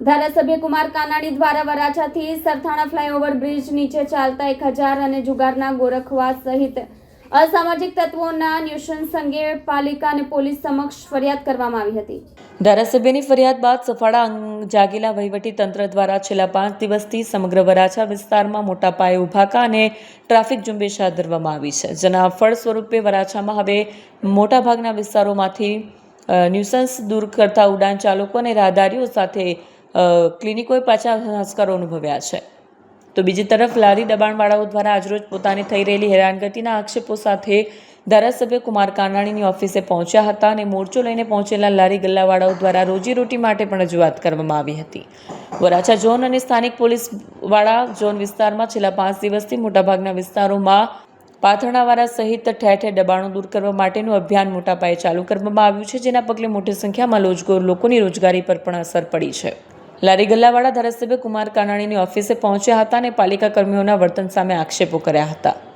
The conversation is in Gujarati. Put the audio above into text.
ધારાસભ્ય કુમાર કાનાણી દ્વારા વરાછાથી સરથાણા ફ્લાયઓવર બ્રિજ નીચે ચાલતા એક હજાર અને જુગારના ગોરખવા સહિત અસામાજિક તત્વોના ન્યુસન્સ અંગે પાલિકા અને પોલીસ સમક્ષ ફરિયાદ કરવામાં આવી હતી. ધારાસભ્યની ફરિયાદ બાદ સફાળા જાગેલા વહીવટી તંત્ર દ્વારા છેલ્લા પાંચ દિવસથી સમગ્ર વરાછા વિસ્તારમાં મોટા પાયે ઉભાકા અને ટ્રાફિક ઝુંબેશ હાથ ધરવામાં આવી છે, જેના ફળ સ્વરૂપે વરાછામાં હવે મોટાભાગના વિસ્તારોમાંથી ન્યુસન્સ દૂર કરતા ઉડાન ચાલકો અને રાહદારીઓ સાથે ક્લિનિકોએ પાછા સંસ્કારો અનુભવ્યા છે. તો બીજી તરફ લારી દબાણવાળાઓ દ્વારા આજરોજ પોતાની થઈ રહેલી હેરાનગતિના આક્ષેપો સાથે ધારાસભ્ય કુમાર કાનાણીની ઓફિસે પહોંચ્યા હતા અને મોરચો લઈને પહોંચેલા લારી ગલ્લાવાળાઓ દ્વારા રોજીરોટી માટે પણ રજૂઆત કરવામાં આવી હતી. વરાછા ઝોન અને સ્થાનિક પોલીસવાળા ઝોન વિસ્તારમાં છેલ્લા પાંચ દિવસથી મોટાભાગના વિસ્તારોમાં પાથરણાવાળા સહિત ઠેર ઠેર દબાણો દૂર કરવા માટેનું અભિયાન મોટા પાયે ચાલુ કરવામાં આવ્યું છે, જેના પગલે મોટી સંખ્યામાં લોજગોર લોકોની રોજગારી પર પણ અસર પડી છે. લારી ગલ્લાવાળા ધારાસભ્ય કુમાર કાનાણીની ઓફિસે પહોંચ્યા હતા અને પાલિકા કર્મીઓના વર્તન સામે આક્ષેપો કર્યા હતા.